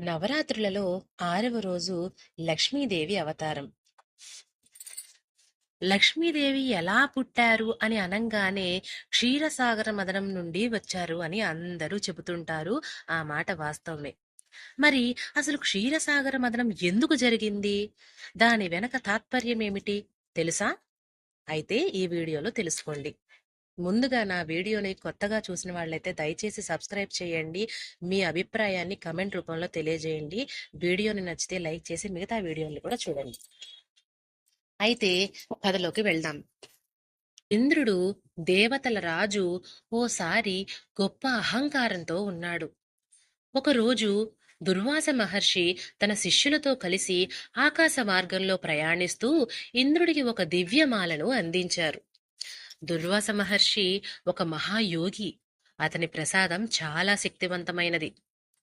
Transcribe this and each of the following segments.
నవరాత్రులలో ఆరవ రోజు లక్ష్మీదేవి అవతారం. లక్ష్మీదేవి ఎలా పుట్టారు అని అనంగానే క్షీరసాగర మదనం నుండి వచ్చారు అని అందరూ చెబుతుంటారు ఆ మాట వాస్తవమే. మరి అసలు క్షీరసాగర మదనం ఎందుకు జరిగింది? దాని వెనక తాత్పర్యం ఏమిటి? తెలుసా? అయితే ఈ వీడియోలో తెలుసుకోండి. ముందుగా నా వీడియోని కొత్తగా చూసిన వాళ్ళైతే దయచేసి సబ్స్క్రైబ్ చేయండి. మీ అభిప్రాయాన్ని కమెంట్ రూపంలో తెలియజేయండి. వీడియోని నచ్చితే లైక్ చేసి మిగతా వీడియోని కూడా చూడండి. అయితే కథలోకి వెళ్దాం. ఇంద్రుడు దేవతల రాజు ఓసారి గొప్ప అహంకారంతో ఉన్నాడు. ఒకరోజు దుర్వాస మహర్షి తన శిష్యులతో కలిసి ఆకాశ మార్గంలో ప్రయాణిస్తూ ఇంద్రుడికి ఒక దివ్యమాలను అందించారు. దుర్వాస మహర్షి ఒక మహాయోగి. అతని ప్రసాదం చాలా శక్తివంతమైనది.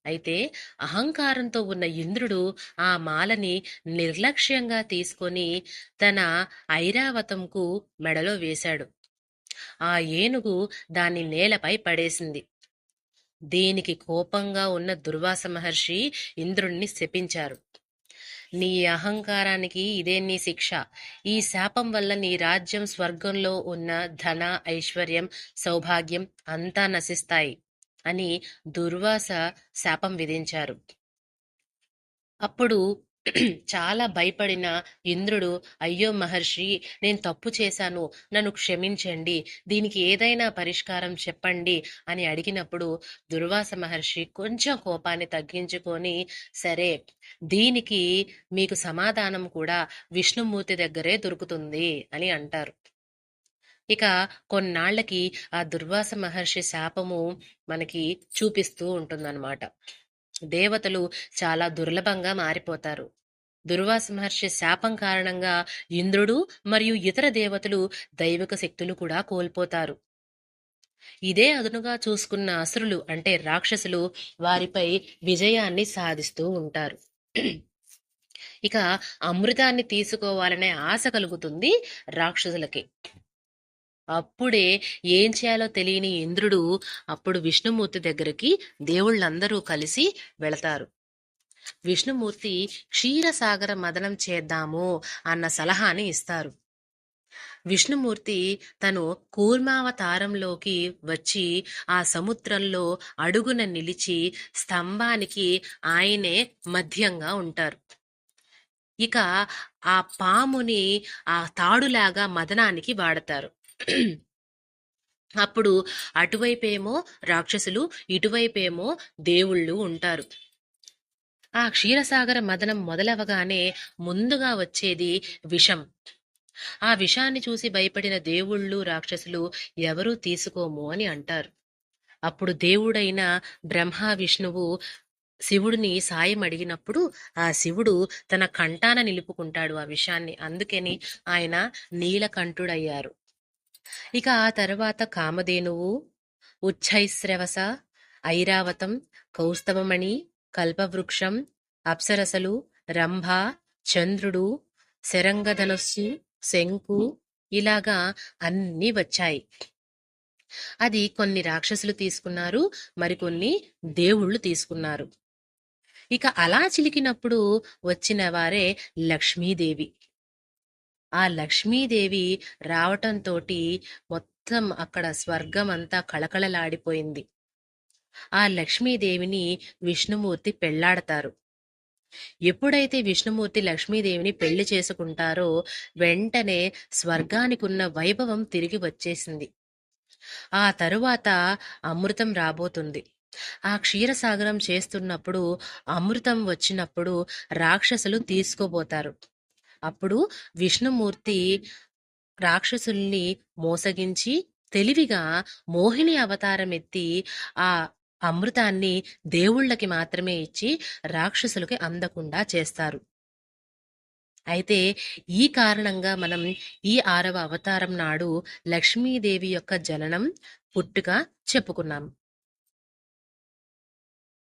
అయితే అహంకారంతో ఉన్న ఇంద్రుడు ఆ మాలని నిర్లక్ష్యంగా తీసుకొని తన ఐరావతంకు మెడలో వేశాడు. ఆ ఏనుగు దాన్ని నేలపై పడేసింది. దీనికి కోపంగా ఉన్న దుర్వాస మహర్షి ఇంద్రుణ్ణి శపించారు. నీ అహంకారానికి ఇదే నీ శిక్ష. ఈ శాపం వల్ల నీ రాజ్యం స్వర్గంలో ఉన్న ధన ఐశ్వర్యం సౌభాగ్యం అంతా నశిస్తాయి అని దుర్వాస శాపం విధించారు. అప్పుడు చాలా భయపడిన ఇంద్రుడు అయ్యో మహర్షి నేను తప్పు చేశాను నన్ను క్షమించండి దీనికి ఏదైనా పరిష్కారం చెప్పండి అని అడిగినప్పుడు దుర్వాస మహర్షి కొంచెం కోపాన్ని తగ్గించుకొని సరే దీనికి మీకు సమాధానం కూడా విష్ణుమూర్తి దగ్గరే దొరుకుతుంది అని అంటారు. ఇక కొన్నాళ్ళకి ఆ దుర్వాస మహర్షి శాపము మనకి చూపిస్తూ ఉంటుందన్నమాట. దేవతలు చాలా దుర్లభంగా మారిపోతారు. దుర్వాస మహర్షి శాపం కారణంగా ఇంద్రుడు మరియు ఇతర దేవతలు దైవిక శక్తులు కూడా కోల్పోతారు. ఇదే అదునుగా చూసుకున్న అసురులు అంటే రాక్షసులు వారిపై విజయాన్ని సాధిస్తూ ఉంటారు. ఇక అమృతాన్ని తీసుకోవాలనే ఆశ కలుగుతుంది రాక్షసులకి. అప్పుడే ఏం చేయాలో తెలియని ఇంద్రుడు అప్పుడు విష్ణుమూర్తి దగ్గరికి దేవుళ్ళందరూ కలిసి వెళతారు. విష్ణుమూర్తి క్షీరసాగర మదనం చేద్దాము అన్న సలహాని ఇస్తారు. విష్ణుమూర్తి తను కూర్మావతారంలోకి వచ్చి ఆ సముద్రంలో అడుగున నిలిచి స్తంభానికి ఆయనే మధ్యంగా ఉంటారు. ఇక ఆ పాముని ఆ తాడులాగా మదనానికి వాడతారు. అప్పుడు అటువైపేమో రాక్షసులు ఇటువైపేమో దేవుళ్ళు ఉంటారు. ఆ క్షీరసాగర మదనం మొదలవగానే ముందుగా వచ్చేది విషం. ఆ విషాన్ని చూసి భయపడిన దేవుళ్ళు రాక్షసులు ఎవరూ తీసుకోము అని అంటారు. అప్పుడు దేవుడైన బ్రహ్మ విష్ణువు శివుడిని సాయం అడిగినప్పుడు ఆ శివుడు తన కంటాన నిలుపుకుంటాడు ఆ విషాన్ని. అందుకని ఆయన నీలకంఠుడయ్యారు. ఇక ఆ తర్వాత కామధేనువు ఉచ్ఛైశ్రవస ఐరావతం కౌస్తవమణి కల్పవృక్షం అప్సరసలు రంభ చంద్రుడు శరంగధనస్సు శంకు ఇలాగా అన్నీ వచ్చాయి. అది కొన్ని రాక్షసులు తీసుకున్నారు మరికొన్ని దేవుళ్ళు తీసుకున్నారు. ఇక అలా చిలికినప్పుడు వచ్చిన వారే లక్ష్మీదేవి. ఆ లక్ష్మీదేవి రావటంతో మొత్తం అక్కడ స్వర్గం అంతా కళకళలాడిపోయింది. ఆ లక్ష్మీదేవిని విష్ణుమూర్తి పెళ్ళాడతారు ఎప్పుడైతే విష్ణుమూర్తి లక్ష్మీదేవిని పెళ్ళి చేసుకుంటారో వెంటనే స్వర్గానికి ఉన్న వైభవం తిరిగి వచ్చేసింది. ఆ తరువాత అమృతం రాబోతుంది. ఆ క్షీరసాగరం చేస్తున్నప్పుడు అమృతం వచ్చినప్పుడు రాక్షసులు తీసుకోబోతారు. అప్పుడు విష్ణుమూర్తి రాక్షసుల్ని మోసగించి తెలివిగా మోహిని అవతారం ఎత్తి ఆ అమృతాన్ని దేవుళ్ళకి మాత్రమే ఇచ్చి రాక్షసులకి అందకుండా చేస్తారు. అయితే ఈ కారణంగా మనం ఈ ఆరవ అవతారం నాడు లక్ష్మీదేవి యొక్క జననం పుట్టుక చెప్పుకున్నాం.